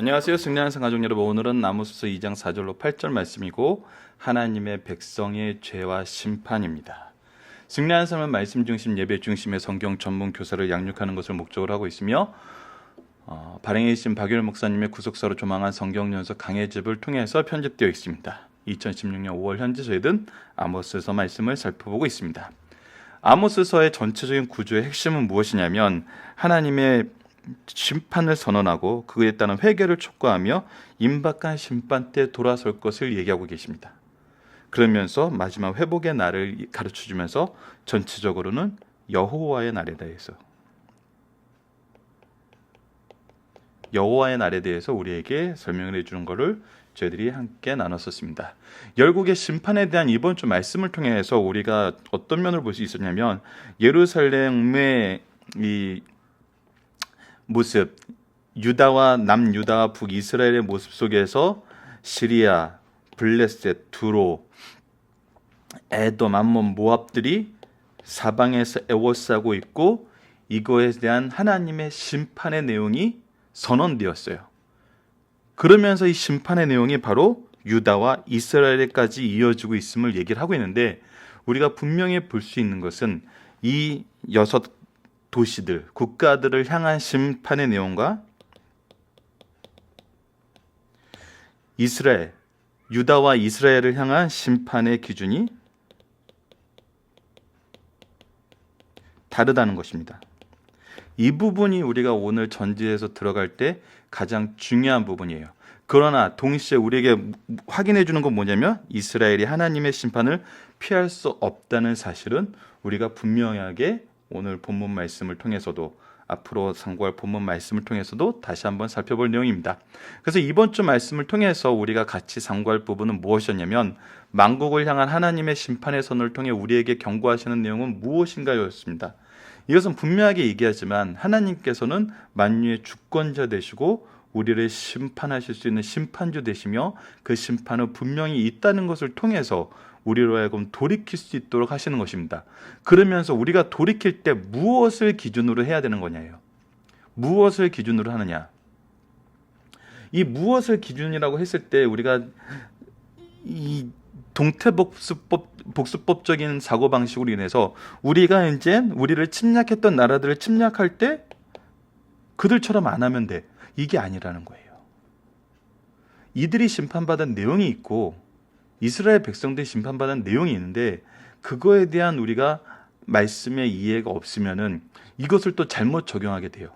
안녕하세요. 승리하는 성가족 여러분. 오늘은 나무수서 2장 4절로 8절 말씀이고 하나님의 백성의 죄와 심판입니다. 승리하는 삶은 말씀 중심 예배 중심의 성경 전문 교사를 양육하는 것을 목적으로 하고 있으며 어, 발행에 계신 박유일 목사님의 구속사로 조망한 성경 연서 강해집을 통해서 편집되어 있습니다. 2016년 5월 현재 저희는 아모스서 말씀을 살펴보고 있습니다. 아모스서의 전체적인 구조의 핵심은 무엇이냐면 하나님의 심판을 선언하고 그에 따른 회개를 촉구하며 임박한 심판 때 돌아설 것을 얘기하고 계십니다. 그러면서 마지막 회복의 날을 가르쳐 주면서 전체적으로는 여호와의 날에 대해서 여호와의 날에 대해서 우리에게 설명을 해 주는 것을 저희들이 함께 나눴었습니다. 열국의 심판에 대한 이번 주 말씀을 통해서 우리가 어떤 면을 볼 수 있었냐면 예루살렘의 이 모습, 유다와 남유다와 북이스라엘의 모습 속에서 시리아, 블레셋, 두로, 에돔, 암몬, 모압들이 사방에서 애워싸고 있고 이거에 대한 하나님의 심판의 내용이 선언되었어요. 그러면서 이 심판의 내용이 바로 유다와 이스라엘까지 이어지고 있음을 얘기를 하고 있는데 우리가 분명히 볼 수 있는 것은 이 여섯 도시들, 국가들을 향한 심판의 내용과 이스라엘, 유다와 이스라엘을 향한 심판의 기준이 다르다는 것입니다. 이 부분이 우리가 오늘 전지에서 들어갈 때 가장 중요한 부분이에요. 그러나 동시에 우리에게 확인해 주는 건 뭐냐면 이스라엘이 하나님의 심판을 피할 수 없다는 사실은 우리가 분명하게 오늘 본문 말씀을 통해서도 앞으로 상고할 본문 말씀을 통해서도 다시 한번 살펴볼 내용입니다. 그래서 이번 주 말씀을 통해서 우리가 같이 상고할 부분은 무엇이었냐면 만국을 향한 하나님의 심판의 선을 통해 우리에게 경고하시는 내용은 무엇인가였습니다. 이것은 분명하게 얘기하지만 하나님께서는 만유의 주권자 되시고 우리를 심판하실 수 있는 심판주 되시며 그 심판은 분명히 있다는 것을 통해서 우리로 하여금 돌이킬 수 있도록 하시는 것입니다. 그러면서 우리가 돌이킬 때 무엇을 기준으로 해야 되는 거냐요. 무엇을 기준으로 하느냐. 이 무엇을 기준이라고 했을 때 우리가 이 동태복수법 복수법적인 사고 방식으로 인해서 우리가 이제 우리를 침략했던 나라들을 침략할 때 그들처럼 안 하면 돼. 이게 아니라는 거예요. 이들이 심판받은 내용이 있고 이스라엘 백성들이 심판받은 내용이 있는데 그거에 대한 우리가 말씀의 이해가 없으면은 이것을 또 잘못 적용하게 돼요.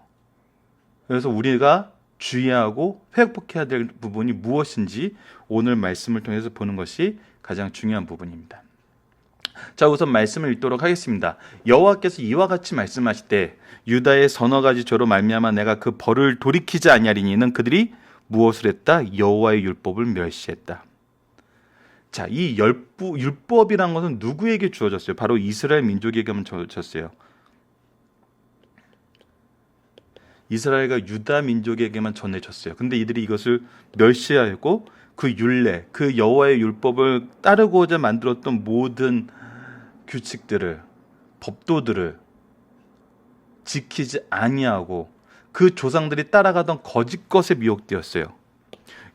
그래서 우리가 주의하고 회복해야 될 부분이 무엇인지 오늘 말씀을 통해서 보는 것이 가장 중요한 부분입니다. 자, 우선 말씀을 읽도록 하겠습니다. 여호와께서 이와 같이 말씀하실 때 유다의 서너 가지 죄로 말미암아 내가 그 벌을 돌이키지 아니하리니 이는 그들이 무엇을 했다? 여호와의 율법을 멸시했다. 자, 이 열부, 율법이란 것은 누구에게 주어졌어요? 바로 이스라엘 민족에게만 주어졌어요. 이스라엘과 유다 민족에게만 전해졌어요. 근데 이들이 이것을 멸시하고 그 율례, 그 여호와의 율법을 따르고자 만들었던 모든 규칙들을 법도들을 지키지 아니하고 그 조상들이 따라가던 거짓 것에 미혹되었어요.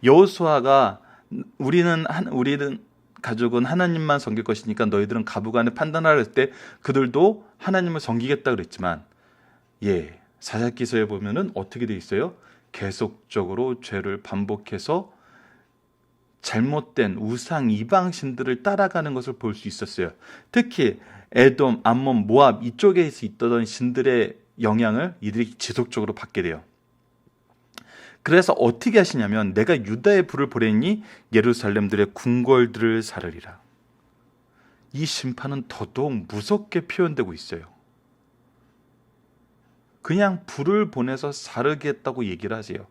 여호수아가 우리는 한, 우리는 가족은 하나님만 섬길 것이니까 너희들은 가부간에 판단하라 했을 때 그들도 하나님을 섬기겠다 그랬지만 예 사사기서에 보면은 어떻게 돼 있어요? 계속적으로 죄를 반복해서 잘못된 우상 이방 신들을 따라가는 것을 볼 수 있었어요. 특히 에돔, 암몬, 모압 이쪽에서 있던 신들의 영향을 이들이 지속적으로 받게 돼요. 그래서 어떻게 하시냐면 내가 유다의 불을 보내니 예루살렘들의 궁궐들을 사르리라. 이 심판은 더더욱 무섭게 표현되고 있어요. 그냥 불을 보내서 사르겠다고 얘기를 하세요.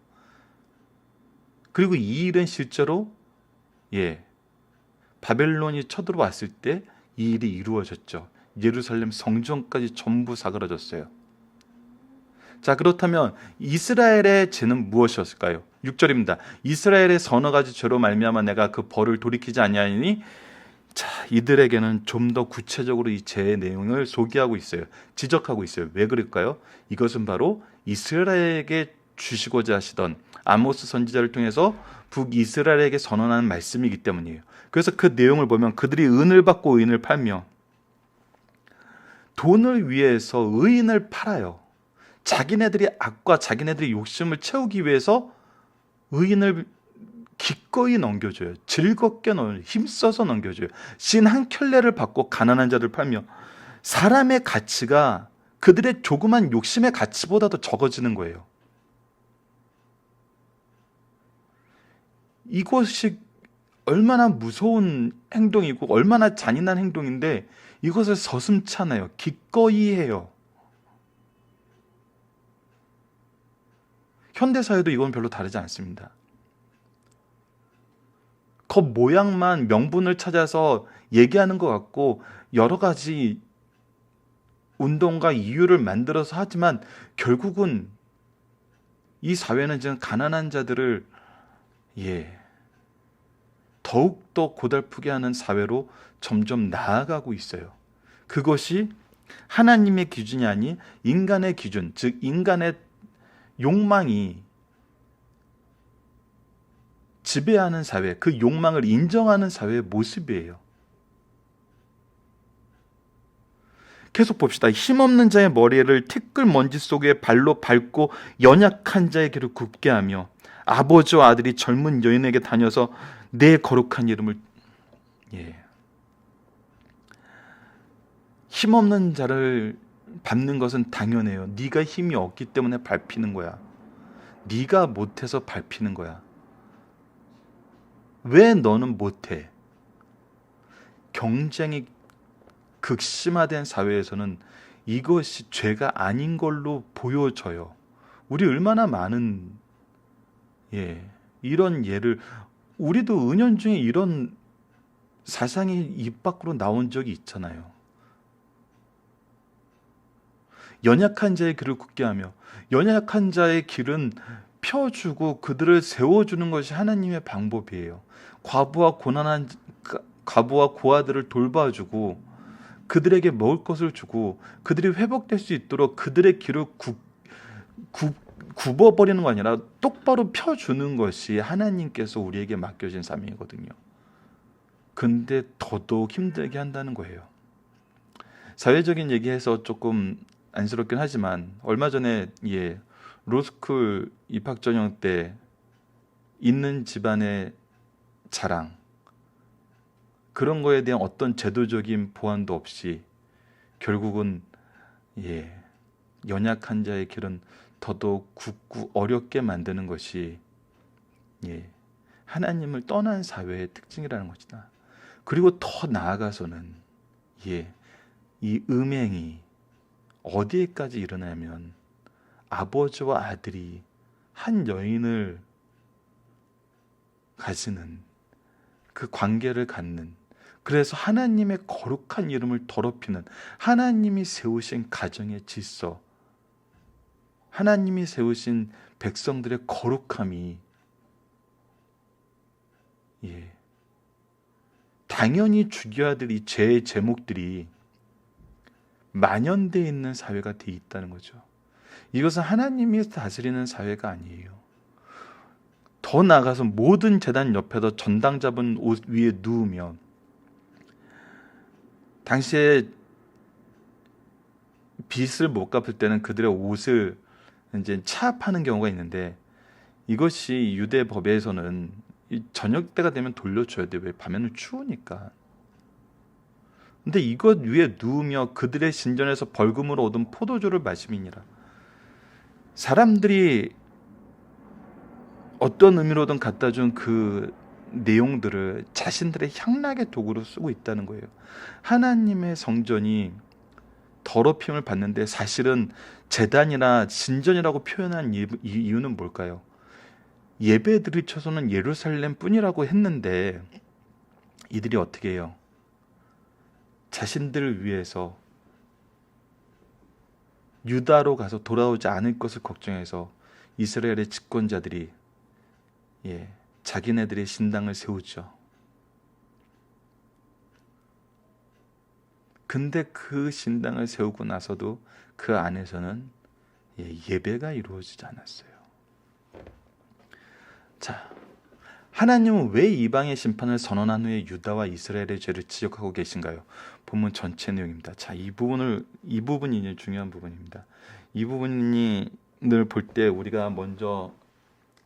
그리고 이 일은 실제로 예 바벨론이 쳐들어왔을 때 이 일이 이루어졌죠. 예루살렘 성전까지 전부 사그라졌어요. 자, 그렇다면 이스라엘의 죄는 무엇이었을까요? 6절입니다. 이스라엘의 서너 가지 죄로 말미암아 내가 그 벌을 돌이키지 아니하니 자, 이들에게는 좀 더 구체적으로 이 죄의 내용을 소개하고 있어요. 지적하고 있어요. 왜 그럴까요? 이것은 바로 이스라엘에게 주시고자 하시던 아모스 선지자를 통해서 북이스라엘에게 선언하는 말씀이기 때문이에요. 그래서 그 내용을 보면 그들이 은을 받고 의인을 팔며 돈을 위해서 의인을 팔아요. 자기네들이 악과 자기네들이 욕심을 채우기 위해서 의인을 기꺼이 넘겨줘요. 즐겁게 넘 힘써서 넘겨줘요. 신 한 켤레를 받고 가난한 자들 팔며 사람의 가치가 그들의 조그만 욕심의 가치보다도 적어지는 거예요. 이것이 얼마나 무서운 행동이고 얼마나 잔인한 행동인데 이것을 서슴찮아요. 기꺼이 해요. 현대 사회도 이건 별로 다르지 않습니다. 겉 모양만 명분을 찾아서 얘기하는 것 같고 여러 가지 운동과 이유를 만들어서 하지만 결국은 이 사회는 지금 가난한 자들을 예 더욱 더 고달프게 하는 사회로 점점 나아가고 있어요. 그것이 하나님의 기준이 아닌 인간의 기준, 즉 인간의 욕망이 지배하는 사회, 그 욕망을 인정하는 사회의 모습이에요. 계속 봅시다. 힘없는 자의 머리를 티끌 먼지 속에 발로 밟고 연약한 자의 길을 굽게 하며 아버지와 아들이 젊은 여인에게 다녀서 내 거룩한 이름을 예. 힘없는 자를 밟는 것은 당연해요. 네가 힘이 없기 때문에 밟히는 거야. 네가 못해서 밟히는 거야. 왜 너는 못해? 경쟁이 극심화된 사회에서는 이것이 죄가 아닌 걸로 보여져요. 우리 얼마나 많은 예 이런 예를 우리도 은연중에 이런 사상이 입 밖으로 나온 적이 있잖아요. 연약한 자의 길을 굳게 하며 연약한 자의 길은 펴주고 그들을 세워주는 것이 하나님의 방법이에요. 과부와 고난한 과부와 고아들을 돌봐주고 그들에게 먹을 것을 주고 그들이 회복될 수 있도록 그들의 길을 구, 구, 굽어버리는 거 아니라 똑바로 펴주는 것이 하나님께서 우리에게 맡겨진 사명이거든요. 근데 더더욱 힘들게 한다는 거예요. 사회적인 얘기해서 조금 안쓰럽긴 하지만 얼마 전에 예 로스쿨 입학 전형 때 있는 집안의 자랑 그런 거에 대한 어떤 제도적인 보완도 없이 결국은 예 연약한 자의 길은 더더욱 굳고 어렵게 만드는 것이 예 하나님을 떠난 사회의 특징이라는 것이다. 그리고 더 나아가서는 예 이 음행이 어디에까지 일어나면 아버지와 아들이 한 여인을 가지는 그 관계를 갖는 그래서 하나님의 거룩한 이름을 더럽히는 하나님이 세우신 가정의 질서 하나님이 세우신 백성들의 거룩함이 예 당연히 죽여야 될 이 죄의 제목들이 만연되어 있는 사회가 돼 있다는 거죠. 이것은 하나님이 다스리는 사회가 아니에요. 더 나아가서 모든 재단 옆에도 전당 잡은 옷 위에 누우면 당시에 빚을 못 갚을 때는 그들의 옷을 이제 차압하는 경우가 있는데 이것이 유대 법에서는 저녁 때가 되면 돌려줘야 돼. 왜 밤에는 추우니까. 근데 이것 위에 누우며 그들의 신전에서 벌금으로 얻은 포도주를 마시미니라. 사람들이 어떤 의미로든 갖다 준 그 내용들을 자신들의 향락의 도구로 쓰고 있다는 거예요. 하나님의 성전이 더럽힘을 받는데 사실은 재단이나 신전이라고 표현한 이유는 뭘까요? 예배 드리쳐서는 예루살렘 뿐이라고 했는데 이들이 어떻게 해요? 자신들을 위해서 유다로 가서 돌아오지 않을 것을 걱정해서 이스라엘의 집권자들이 예, 자기네들의 신당을 세우죠. 근데 그 신당을 세우고 나서도 그 안에서는 예, 예배가 이루어지지 않았어요. 하나님은 왜 이방의 심판을 선언한 후에 유다와 이스라엘의 죄를 지적하고 계신가요? 본문 전체 내용입니다. 자, 이 부분을 이 부분이 중요한 부분입니다. 이 부분이 늘 볼 때 우리가 먼저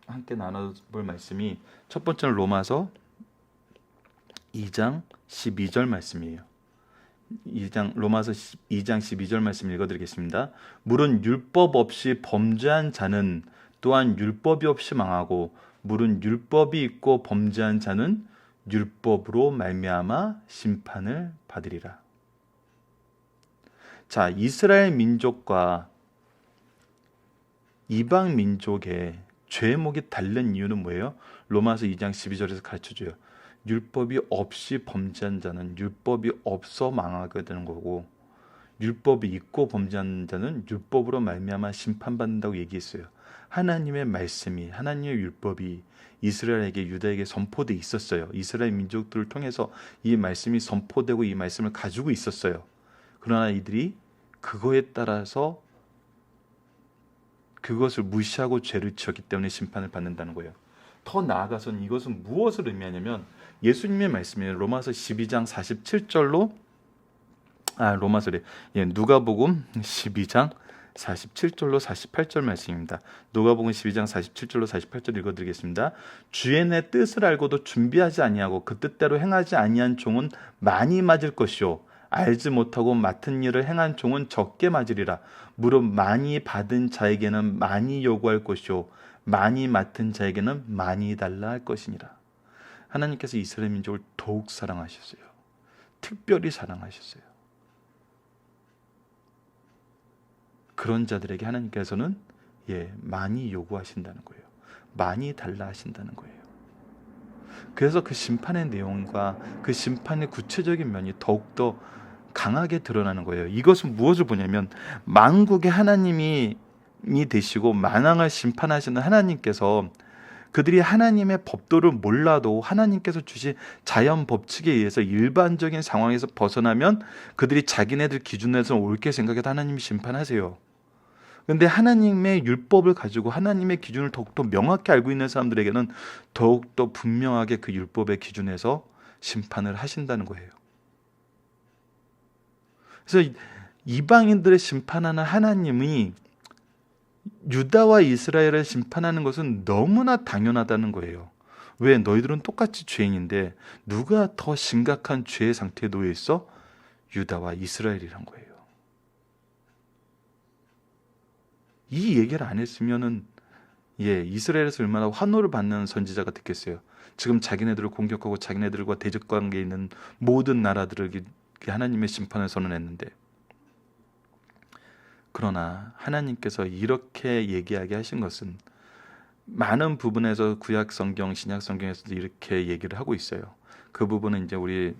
함께 나눠볼 말씀이 첫 번째는 로마서 2장 12절 말씀이에요. 2장 로마서 2장 12절 말씀 읽어드리겠습니다. 물은 율법 없이 범죄한 자는 또한 율법이 없이 망하고 물은 율법이 있고 범죄한 자는 율법으로 말미암아 심판을 받으리라. 자, 이스라엘 민족과 이방 민족의 죄목이 다른 이유는 뭐예요? 로마서 2장 12절에서 가르쳐 줘요. 율법이 없이 범죄한 자는 율법이 없어 망하게 되는 거고 율법이 있고 범죄한 자는 율법으로 말미암아 심판받는다고 얘기했어요. 하나님의 말씀이 하나님의 율법이 이스라엘에게 유다에게 선포돼 있었어요. 이스라엘 민족들을 통해서 이 말씀이 선포되고 이 말씀을 가지고 있었어요. 그러나 이들이 그거에 따라서 그것을 무시하고 죄를 지었기 때문에 심판을 받는다는 거예요. 더 나아가서는 이것은 무엇을 의미하냐면 예수님의 말씀이에요. 로마서 12장 47절로 아 로마서래 예 누가복음 12장 47절로 48절 말씀입니다. 누가복음 12장 47절로 48절 읽어드리겠습니다. 주의 내 뜻을 알고도 준비하지 아니하고 그 뜻대로 행하지 아니한 종은 많이 맞을 것이요 알지 못하고 맡은 일을 행한 종은 적게 맞으리라. 무릇 많이 받은 자에게는 많이 요구할 것이요 많이 맡은 자에게는 많이 달라 할 것이니라. 하나님께서 이스라엘 민족을 더욱 사랑하셨어요. 특별히 사랑하셨어요. 그런 자들에게 하나님께서는 예, 많이 요구하신다는 거예요. 많이 달라 하신다는 거예요. 그래서 그 심판의 내용과 그 심판의 구체적인 면이 더욱더 강하게 드러나는 거예요. 이것은 무엇을 보냐면 만국의 하나님이 되시고 만왕을 심판하시는 하나님께서 그들이 하나님의 법도를 몰라도 하나님께서 주신 자연 법칙에 의해서 일반적인 상황에서 벗어나면 그들이 자기네들 기준에서 옳게 생각해도 하나님이 심판하세요. 근데 하나님의 율법을 가지고 하나님의 기준을 더욱더 명확히 알고 있는 사람들에게는 더욱더 분명하게 그 율법의 기준에서 심판을 하신다는 거예요. 그래서 이방인들을 심판하는 하나님이 유다와 이스라엘을 심판하는 것은 너무나 당연하다는 거예요. 왜 너희들은 똑같이 죄인인데 누가 더 심각한 죄의 상태에 놓여 있어? 유다와 이스라엘이란 거예요. 이 얘기를 안 했으면은 예, 이스라엘에서 얼마나 환호를 받는 선지자가 됐겠어요. 지금 자기네들을 공격하고 자기네들과 대적 관계에 있는 모든 나라들에게 하나님의 심판을 선언했는데 그러나 하나님께서 이렇게 얘기하게 하신 것은 많은 부분에서 구약 성경, 신약 성경에서도 이렇게 얘기를 하고 있어요. 그 부분은 이제 우리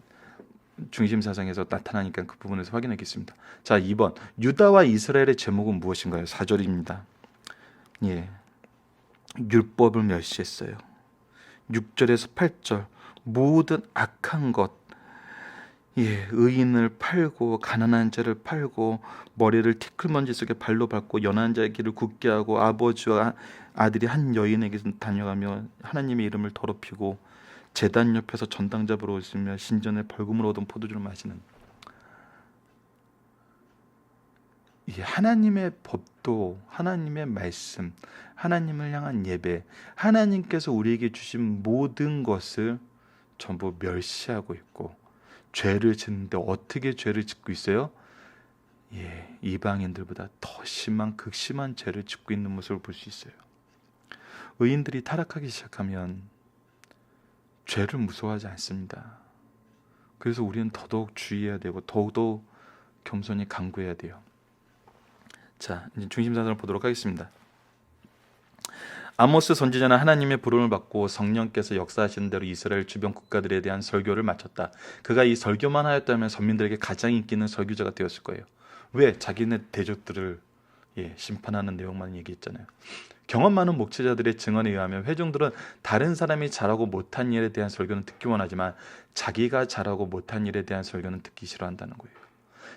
중심 사상에서 나타나니까 그 부분에서 확인하겠습니다. 자, 2번. 유다와 이스라엘의 제목은 무엇인가요? 4절입니다. 예. 율법을 멸시했어요. 6절에서 8절. 모든 악한 것 예, 의인을 팔고 가난한 자를 팔고 머리를 티끌먼지 속에 발로 밟고 연한 자의 길을 굳게 하고 아버지와 아들이 한 여인에게 다녀가며 하나님의 이름을 더럽히고 재단 옆에서 전당 잡으러 있으며 신전에 벌금을 얻은 포도주를 마시는 이 하나님의 법도 하나님의 말씀 하나님을 향한 예배 하나님께서 우리에게 주신 모든 것을 전부 멸시하고 있고 죄를 짓는데 어떻게 죄를 짓고 있어요? 예, 이방인들보다 더 심한 극심한 죄를 짓고 있는 모습을 볼 수 있어요. 의인들이 타락하기 시작하면 죄를 무서워하지 않습니다. 그래서 우리는 더더욱 주의해야 되고 더욱더 겸손히 강구해야 돼요. 자, 이제 중심 사선을 보도록 하겠습니다. 아모스 선지자는 하나님의 부름을 받고 성령께서 역사하시는 대로 이스라엘 주변 국가들에 대한 설교를 마쳤다. 그가 이 설교만 하였다면 선민들에게 가장 인기 있는 설교자가 되었을 거예요. 왜? 자기네 대적들을 예, 심판하는 내용만 얘기했잖아요. 경험 많은 목회자들의 증언에 의하면 회중들은 다른 사람이 잘하고 못한 일에 대한 설교는 듣기 원하지만 자기가 잘하고 못한 일에 대한 설교는 듣기 싫어한다는 거예요.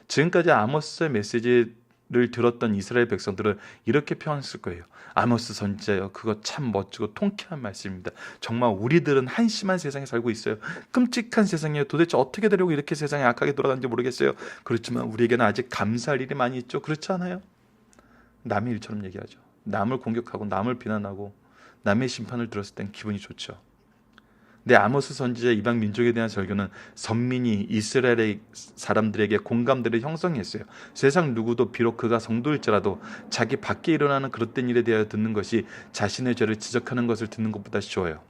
지금까지 아모스의 메시지 를 들었던 이스라엘 백성들은 이렇게 표현했을 거예요. 아모스 선지자여 그거 참 멋지고 통쾌한 말씀입니다. 정말 우리들은 한심한 세상에 살고 있어요. 끔찍한 세상이에요. 도대체 어떻게 되려고 이렇게 세상이 악하게 돌아가는지 모르겠어요. 그렇지만 우리에게는 아직 감사할 일이 많이 있죠. 그렇지 않아요? 남의 일처럼 얘기하죠. 남을 공격하고 남을 비난하고 남의 심판을 들었을 땐 기분이 좋죠. 근데 아모스 선지자 이방 민족에 대한 설교는 선민이 이스라엘의 사람들에게 공감대를 형성했어요. 세상 누구도 비록 그가 성도일지라도 자기 밖에 일어나는 그릇된 일에 대하여 듣는 것이 자신의 죄를 지적하는 것을 듣는 것보다 쉬워요.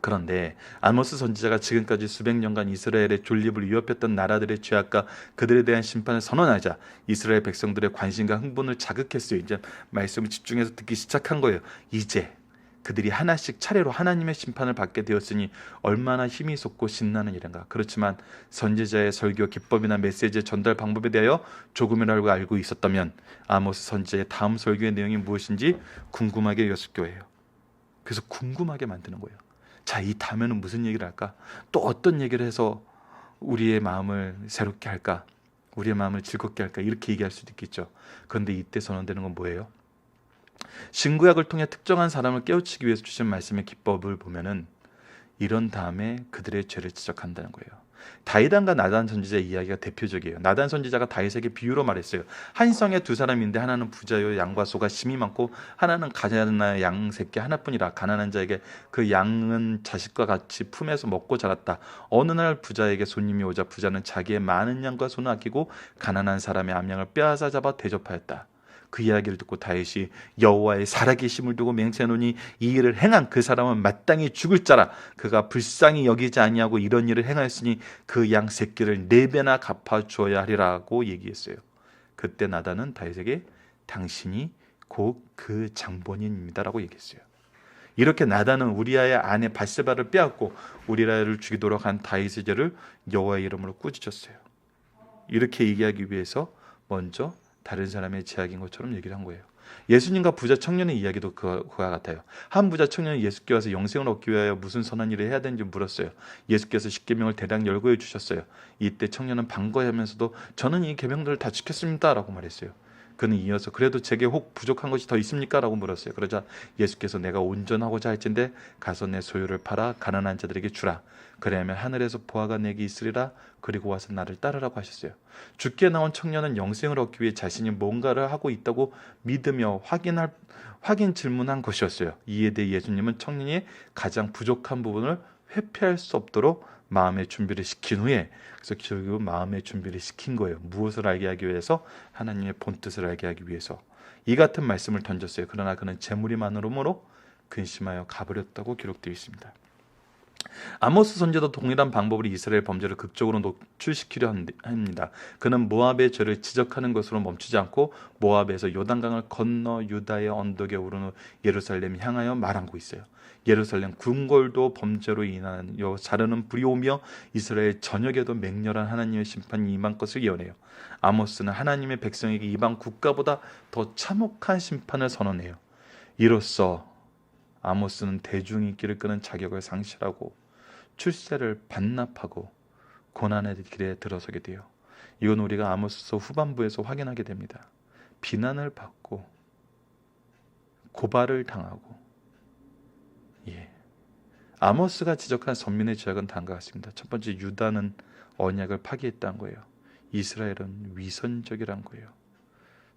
그런데 아모스 선지자가 지금까지 수백 년간 이스라엘의 존립을 위협했던 나라들의 죄악과 그들에 대한 심판을 선언하자 이스라엘 백성들의 관심과 흥분을 자극했어요. 이제 말씀을 집중해서 듣기 시작한 거예요. 이제 그들이 하나씩 차례로 하나님의 심판을 받게 되었으니 얼마나 힘이 솟고 신나는 일인가. 그렇지만 선지자의 설교 기법이나 메시지의 전달 방법에 대하여 조금이라도 알고 있었다면 아모스 선지자의 다음 설교의 내용이 무엇인지 궁금하게 여길 거예요. 그래서 궁금하게 만드는 거예요. 자, 이 다음에는 무슨 얘기를 할까? 또 어떤 얘기를 해서 우리의 마음을 새롭게 할까? 우리의 마음을 즐겁게 할까? 이렇게 얘기할 수도 있겠죠. 그런데 이때 선언되는 건 뭐예요? 신구약을 통해 특정한 사람을 깨우치기 위해서 주신 말씀의 기법을 보면은 이런 다음에 그들의 죄를 지적한다는 거예요. 다이단과 나단 선지자의 이야기가 대표적이에요. 나단 선지자가 다윗에게 비유로 말했어요. 한 성에 두 사람인데 하나는 부자요 양과 소가 심이 많고 하나는 가난한 양 새끼 하나뿐이라 가난한 자에게 그 양은 자식과 같이 품에서 먹고 자랐다. 어느 날 부자에게 손님이 오자 부자는 자기의 많은 양과 소는 아끼고 가난한 사람의 암양을 빼앗아 잡아 대접하였다. 그 이야기를 듣고 다윗이 여호와의 살아계심을 두고 맹세하노니 이 일을 행한 그 사람은 마땅히 죽을 자라 그가 불쌍히 여기지 아니하고 이런 일을 행하였으니 그 양 새끼를 네 배나 갚아 주어야 하리라고 얘기했어요. 그때 나단은 다윗에게 당신이 곧 그 장본인입니다라고 얘기했어요. 이렇게 나단은 우리아의 아내 바세바를 빼앗고 우리아를 죽이도록 한 다윗의 죄를 여호와의 이름으로 꾸짖었어요. 이렇게 얘기하기 위해서 먼저 다른 사람의 제약인 것처럼 얘기를 한 거예요. 예수님과 부자 청년의 이야기도 그와, 같아요. 한 부자 청년이 예수께 와서 영생을 얻기 위하여 무슨 선한 일을 해야 되는지 물었어요. 예수께서 십계명을 대략 열거해 주셨어요. 이때 청년은 반가워하면서도 저는 이 계명들을 다 지켰습니다라고 말했어요. 그는 이어서 그래도 제게 혹 부족한 것이 더 있습니까라고 물었어요. 그러자 예수께서 내가 온전하고자 할진대 가서 내 소유를 팔아 가난한 자들에게 주라. 그래야면 하늘에서 보아가 내게 있으리라. 그리고 와서 나를 따르라고 하셨어요. 죽게 나온 청년은 영생을 얻기 위해 자신이 뭔가를 하고 있다고 믿으며 확인할 확인 질문한 것이었어요. 이에 대해 예수님은 청년이 가장 부족한 부분을 회피할 수 없도록 마음의 준비를 시킨 후에 그래서 결국 마음의 준비를 시킨 거예요. 무엇을 알게 하기 위해서 하나님의 본 뜻을 알게 하기 위해서 이 같은 말씀을 던졌어요. 그러나 그는 재물이 많으므로 근심하여 가버렸다고 기록되어 있습니다. 아모스 선지도 동일한 방법으로 이스라엘 범죄를 극적으로 노출시키려 합니다. 그는 모압의 죄를 지적하는 것으로 멈추지 않고 모압에서 요단강을 건너 유다의 언덕에 후 예루살렘 향하여 말하고 있어요. 예루살렘 궁궐도 범죄로 인한 여 자르는 불이 오며 이스라엘 전역에도 맹렬한 하나님의 심판이 임한 것을 예언해요. 아모스는 하나님의 백성에게 이방 국가보다 더 참혹한 심판을 선언해요. 이로써 아모스는 대중인기를 끄는 자격을 상실하고 출세를 반납하고 고난의 길에 들어서게 돼요. 이건 우리가 아모스서 후반부에서 확인하게 됩니다. 비난을 받고 고발을 당하고 예. 아모스가 지적한 선민의 죄악은 다음과 같습니다. 첫 번째 유다는 언약을 파기했다는 거예요. 이스라엘은 위선적이란 거예요.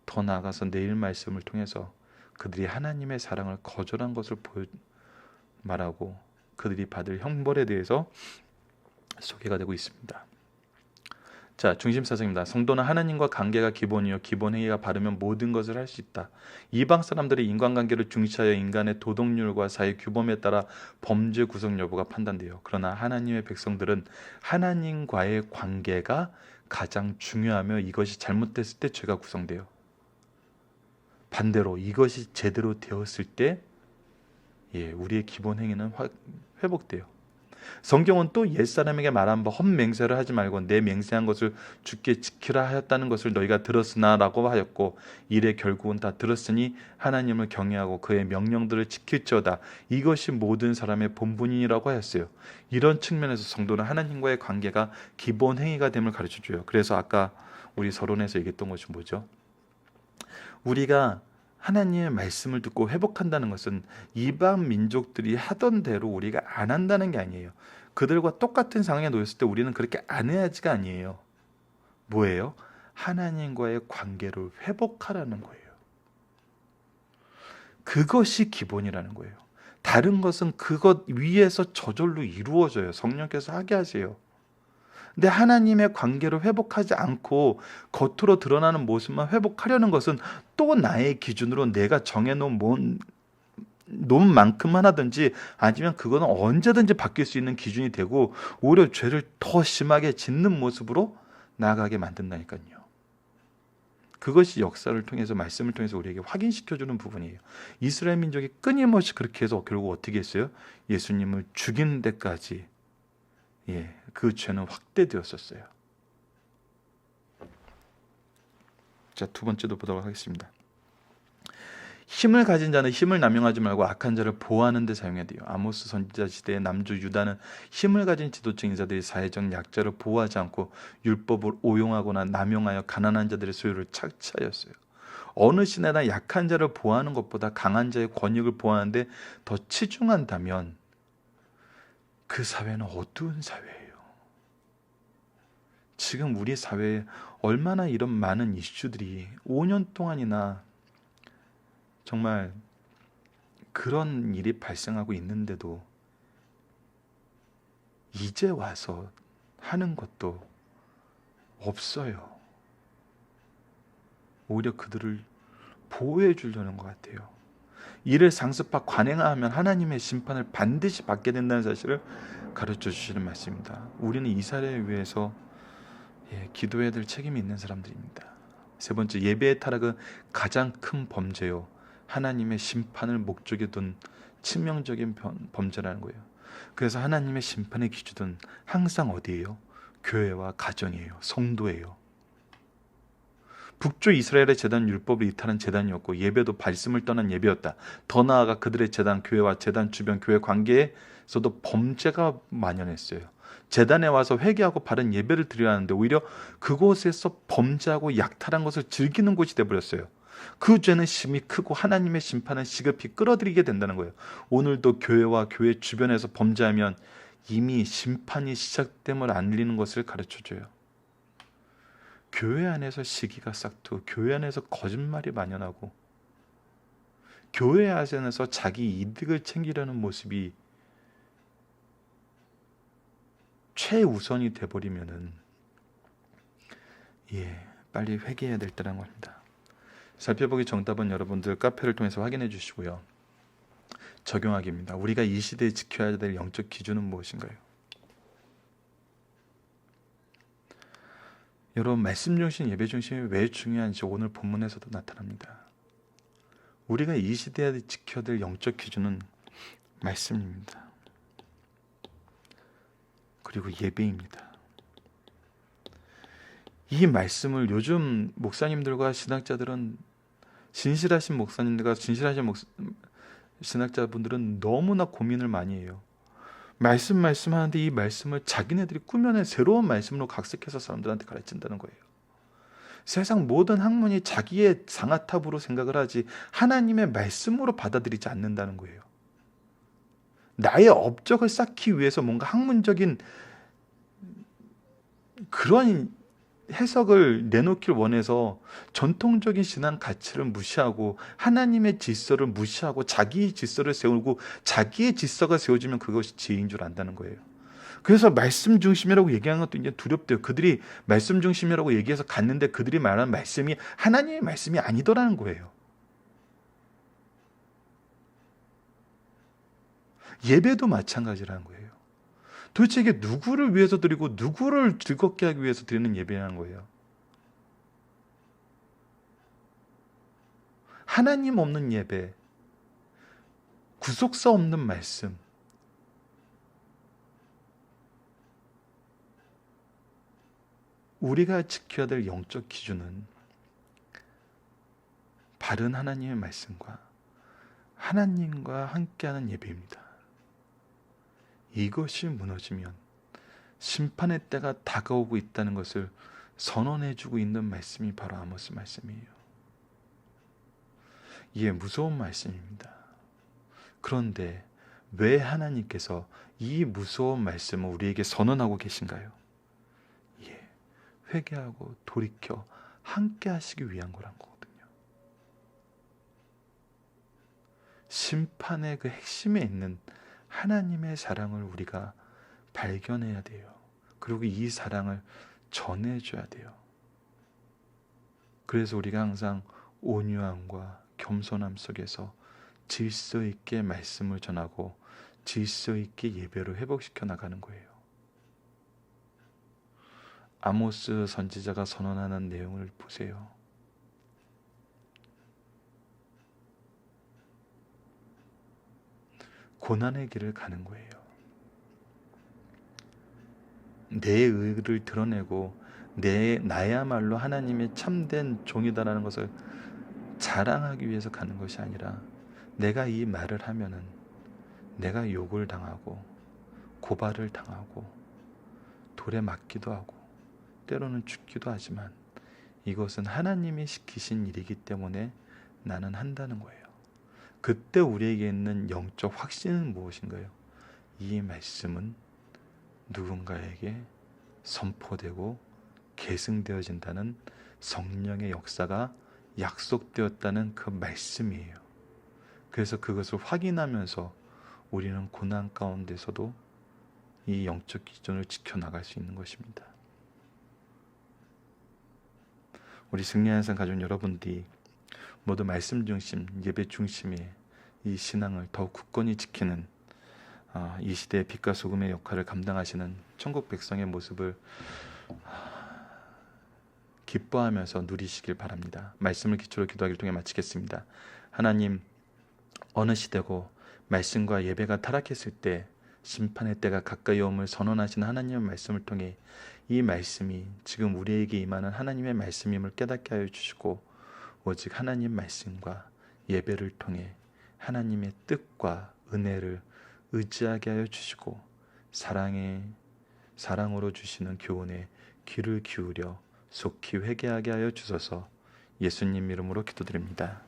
더 나아가서 내일 말씀을 통해서 그들이 하나님의 사랑을 거절한 것을 말하고 그들이 받을 형벌에 대해서 소개가 되고 있습니다. 자, 중심 사상입니다. 성도는 하나님과 관계가 기본이요 기본 행위가 바르면 모든 것을 할 수 있다. 이방 사람들의 인간관계를 중시하여 인간의 도덕률과 사회 규범에 따라 범죄 구성 여부가 판단돼요. 그러나 하나님의 백성들은 하나님과의 관계가 가장 중요하며 이것이 잘못됐을 때 죄가 구성돼요. 반대로 이것이 제대로 되었을 때 예, 우리의 기본 행위는 회복돼요. 성경은 또 옛사람에게 말한 바 헛맹세를 하지 말고 내 맹세한 것을 주께 지키라 하였다는 것을 너희가 들었으나라고 하였고 이래 결국은 다 들었으니 하나님을 경외하고 그의 명령들을 지킬지어다 이것이 모든 사람의 본분이라고 하였어요. 이런 측면에서 성도는 하나님과의 관계가 기본 행위가 됨을 가르쳐 줘요. 그래서 아까 우리 서론에서 얘기했던 것이 뭐죠? 우리가 하나님의 말씀을 듣고 회복한다는 것은 이방 민족들이 하던 대로 우리가 안 한다는 게 아니에요. 그들과 똑같은 상황에 놓였을 때 우리는 그렇게 안 해야지가 아니에요. 뭐예요? 하나님과의 관계를 회복하라는 거예요. 그것이 기본이라는 거예요. 다른 것은 그것 위에서 저절로 이루어져요. 성령께서 하게 하세요. 근데 하나님의 관계를 회복하지 않고 겉으로 드러나는 모습만 회복하려는 것은 또 나의 기준으로 내가 정해놓은 뭔 놓은 만큼만 하든지 아니면 그거는 언제든지 바뀔 수 있는 기준이 되고 오히려 죄를 더 심하게 짓는 모습으로 나아가게 만든다니까요. 그것이 역사를 통해서 말씀을 통해서 우리에게 확인시켜 주는 부분이에요. 이스라엘 민족이 끊임없이 그렇게 해서 결국 어떻게 했어요? 예수님을 죽이는 데까지 예, 그 죄는 확대되었었어요. 자, 두 번째도 보도록 하겠습니다. 힘을 가진 자는 힘을 남용하지 말고 악한 자를 보호하는 데 사용해야 돼요. 아모스 선지자 시대의 남주 유다는 힘을 가진 지도층 인사들이 사회적 약자를 보호하지 않고 율법을 오용하거나 남용하여 가난한 자들의 소유를 착취하였어요. 어느 시대나 약한 자를 보호하는 것보다 강한 자의 권익을 보호하는데 더 치중한다면 그 사회는 어두운 사회예요. 지금 우리 사회에 얼마나 이런 많은 이슈들이 5년 동안이나 정말 그런 일이 발생하고 있는데도 이제 와서 하는 것도 없어요. 오히려 그들을 보호해 주려는 것 같아요. 이를 상습하 관행하면 하나님의 심판을 반드시 받게 된다는 사실을 가르쳐 주시는 말씀입니다. 우리는 이 사례에 위해서 예, 기도해야 될 책임이 있는 사람들입니다. 세 번째 예배의 타락은 가장 큰 범죄요. 하나님의 심판을 목적에 둔 치명적인 범죄라는 거예요. 그래서 하나님의 심판의 기준은 항상 어디예요? 교회와 가정이에요. 성도예요. 북조 이스라엘의 재단 율법을 이탈한 재단이었고 예배도 발심을 떠난 예배였다. 더 나아가 그들의 재단 교회와 재단 주변 교회 관계에서도 범죄가 만연했어요. 재단에 와서 회개하고 바른 예배를 드려야 하는데 오히려 그곳에서 범죄하고 약탈한 것을 즐기는 곳이 되어버렸어요. 그 죄는 심히 크고 하나님의 심판은 시급히 끌어들이게 된다는 거예요. 오늘도 교회와 교회 주변에서 범죄하면 이미 심판이 시작됨을 알리는 것을 가르쳐 줘요. 교회 안에서 시기가 싹트고 교회 안에서 거짓말이 만연하고 교회 안에서 자기 이득을 챙기려는 모습이 최우선이 돼버리면은 예 빨리 회개해야 될 때라는 겁니다. 살펴보기 정답은 여러분들 카페를 통해서 확인해 주시고요. 적용하기입니다. 우리가 이 시대에 지켜야 될 영적 기준은 무엇인가요? 여러분 말씀 중심 예배 중심이 왜 중요한지 오늘 본문에서도 나타납니다. 우리가 이 시대에 지켜야 될 영적 기준은 말씀입니다. 그리고 예배입니다. 이 말씀을 요즘 목사님들과 신학자들은 진실하신 목사님들과 진실하신 목 신학자분들은 너무나 고민을 많이 해요. 말씀 말씀하는데 이 말씀을 자기네들이 꾸며낸 새로운 말씀으로 각색해서 사람들한테 가르친다는 거예요. 세상 모든 학문이 자기의 상아탑으로 생각을 하지 하나님의 말씀으로 받아들이지 않는다는 거예요. 나의 업적을 쌓기 위해서 뭔가 학문적인 그런 해석을 내놓길 원해서 전통적인 신앙 가치를 무시하고 하나님의 질서를 무시하고 자기의 질서를 세우고 자기의 질서가 세워지면 그것이 지혜인 줄 안다는 거예요. 그래서 말씀 중심이라고 얘기하는 것도 이제 두렵대요. 그들이 말씀 중심이라고 얘기해서 갔는데 그들이 말하는 말씀이 하나님의 말씀이 아니더라는 거예요. 예배도 마찬가지라는 거예요. 도대체 이게 누구를 위해서 드리고 누구를 즐겁게 하기 위해서 드리는 예배라는 거예요. 하나님 없는 예배, 구속사 없는 말씀, 우리가 지켜야 될 영적 기준은 바른 하나님의 말씀과 하나님과 함께하는 예배입니다. 이것이 무너지면 심판의 때가 다가오고 있다는 것을 선언해 주고 있는 말씀이 바로 아모스 말씀이에요. 이게 무서운 말씀입니다. 그런데 왜 하나님께서 이 무서운 말씀을 우리에게 선언하고 계신가요? 예, 회개하고 돌이켜 함께 하시기 위한 거란 거거든요. 심판의 그 핵심에 있는 하나님의 사랑을 우리가 발견해야 돼요. 그리고 이 사랑을 전해줘야 돼요. 그래서 우리가 항상 온유함과 겸손함 속에서 질서 있게 말씀을 전하고 질서 있게 예배를 회복시켜 나가는 거예요. 아모스 선지자가 선언하는 내용을 보세요. 고난의 길을 가는 거예요. 내 의를 드러내고 내 나야말로 하나님의 참된 종이다라는 것을 자랑하기 위해서 가는 것이 아니라 내가 이 말을 하면은 내가 욕을 당하고 고발을 당하고 돌에 맞기도 하고 때로는 죽기도 하지만 이것은 하나님이 시키신 일이기 때문에 나는 한다는 거예요. 그때 우리에게 있는 영적 확신은 무엇인가요? 이 말씀은 누군가에게 선포되고 계승되어진다는 성령의 역사가 약속되었다는 그 말씀이에요. 그래서 그것을 확인하면서 우리는 고난 가운데서도 이 영적 기준을 지켜나갈 수 있는 것입니다. 우리 승리한상 가족 여러분들이 모두 말씀 중심, 예배 중심의 이 신앙을 더욱 굳건히 지키는 아, 이 시대의 빛과 소금의 역할을 감당하시는 천국 백성의 모습을 기뻐하면서 누리시길 바랍니다. 말씀을 기초로 기도하기를 통해 마치겠습니다. 하나님, 어느 시대고 말씀과 예배가 타락했을 때 심판의 때가 가까이 옴을 선언하신 하나님의 말씀을 통해 이 말씀이 지금 우리에게 임하는 하나님의 말씀임을 깨닫게 하여 주시고 오직 하나님 말씀과 예배를 통해 하나님의 뜻과 은혜를 의지하게 하여 주시고 사랑의 사랑으로 주시는 교훈에 귀를 기울여 속히 회개하게 하여 주소서 예수님 이름으로 기도드립니다.